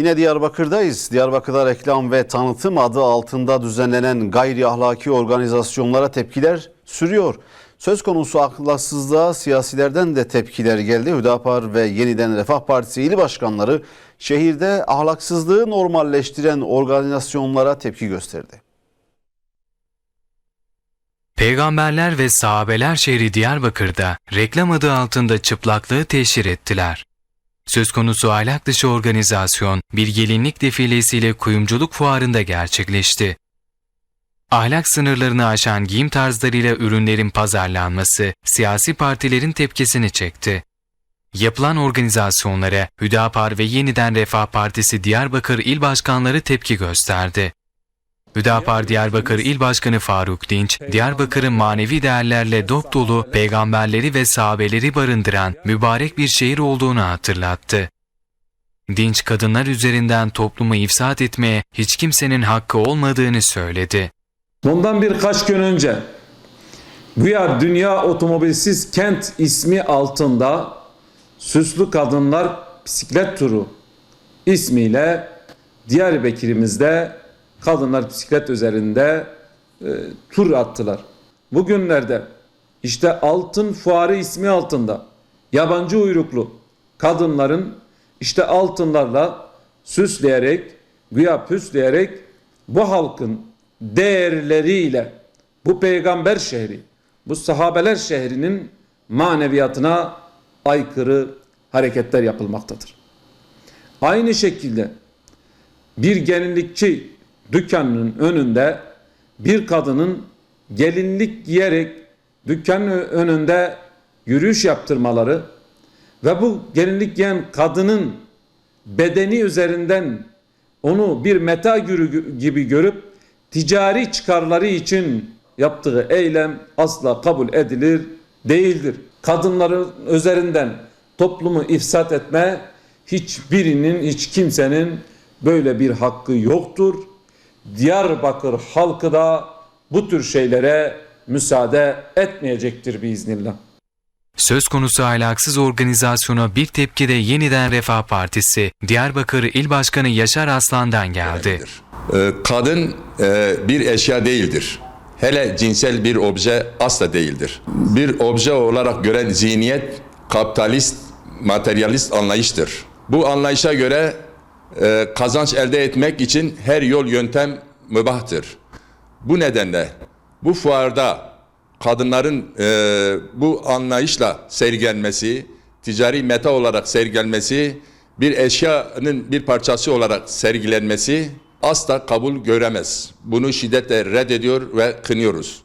Yine Diyarbakır'dayız. Diyarbakır'da reklam ve tanıtım adı altında düzenlenen gayri ahlaki organizasyonlara tepkiler sürüyor. Söz konusu ahlaksızlığa siyasilerden de tepkiler geldi. Hüdapar ve Yeniden Refah Partisi ili başkanları şehirde ahlaksızlığı normalleştiren organizasyonlara tepki gösterdi. Peygamberler ve sahabeler şehri Diyarbakır'da reklam adı altında çıplaklığı teşhir ettiler. Söz konusu ahlak dışı organizasyon bir gelinlik defilesiyle kuyumculuk fuarında gerçekleşti. Ahlak sınırlarını aşan giyim tarzlarıyla ürünlerin pazarlanması siyasi partilerin tepkisini çekti. Yapılan organizasyonlara Hüdapar ve Yeniden Refah Partisi Diyarbakır İl Başkanları tepki gösterdi. Hüdapar Diyarbakır İl Başkanı Faruk Dinç, Diyarbakır'ın manevi değerlerle dop dolu peygamberleri ve sahabeleri barındıran mübarek bir şehir olduğunu hatırlattı. Dinç kadınlar üzerinden toplumu ifsat etmeye hiç kimsenin hakkı olmadığını söyledi. Bundan birkaç gün önce güya Dünya Otomobilsiz Kent ismi altında Süslü Kadınlar Bisiklet Turu ismiyle Diyarbakır'ımızda kadınlar bisiklet üzerinde e, tur attılar. Bugünlerde işte Altın Fuarı ismi altında yabancı uyruklu kadınların işte altınlarla süsleyerek güya püsleyerek bu halkın değerleriyle bu peygamber şehri, bu sahabeler şehrinin maneviyatına aykırı hareketler yapılmaktadır. Aynı şekilde bir gelinlikçi dükkanının önünde bir kadının gelinlik giyerek dükkanın önünde yürüyüş yaptırmaları ve bu gelinlik giyen kadının bedeni üzerinden onu bir meta gürü gibi görüp ticari çıkarları için yaptığı eylem asla kabul edilir değildir. Kadınların üzerinden toplumu ifsat etme hiçbirinin hiç kimsenin böyle bir hakkı yoktur. Diyarbakır halkı da bu tür şeylere müsaade etmeyecektir biiznillah. Söz konusu ahlaksız organizasyona bir tepki de Yeniden Refah Partisi Diyarbakır İl Başkanı Yaşar Aslan'dan geldi. Ee, Kadın e, bir eşya değildir. Hele cinsel bir obje asla değildir. Bir obje olarak gören zihniyet kapitalist, materyalist anlayıştır. Bu anlayışa göre e, kazanç elde etmek için her yol yöntem mübahtır. Bu nedenle bu fuarda kadınların e, bu anlayışla sergilenmesi, ticari meta olarak sergilenmesi, bir eşyanın bir parçası olarak sergilenmesi asla kabul göremez. Bunu şiddetle reddediyor ve kınıyoruz.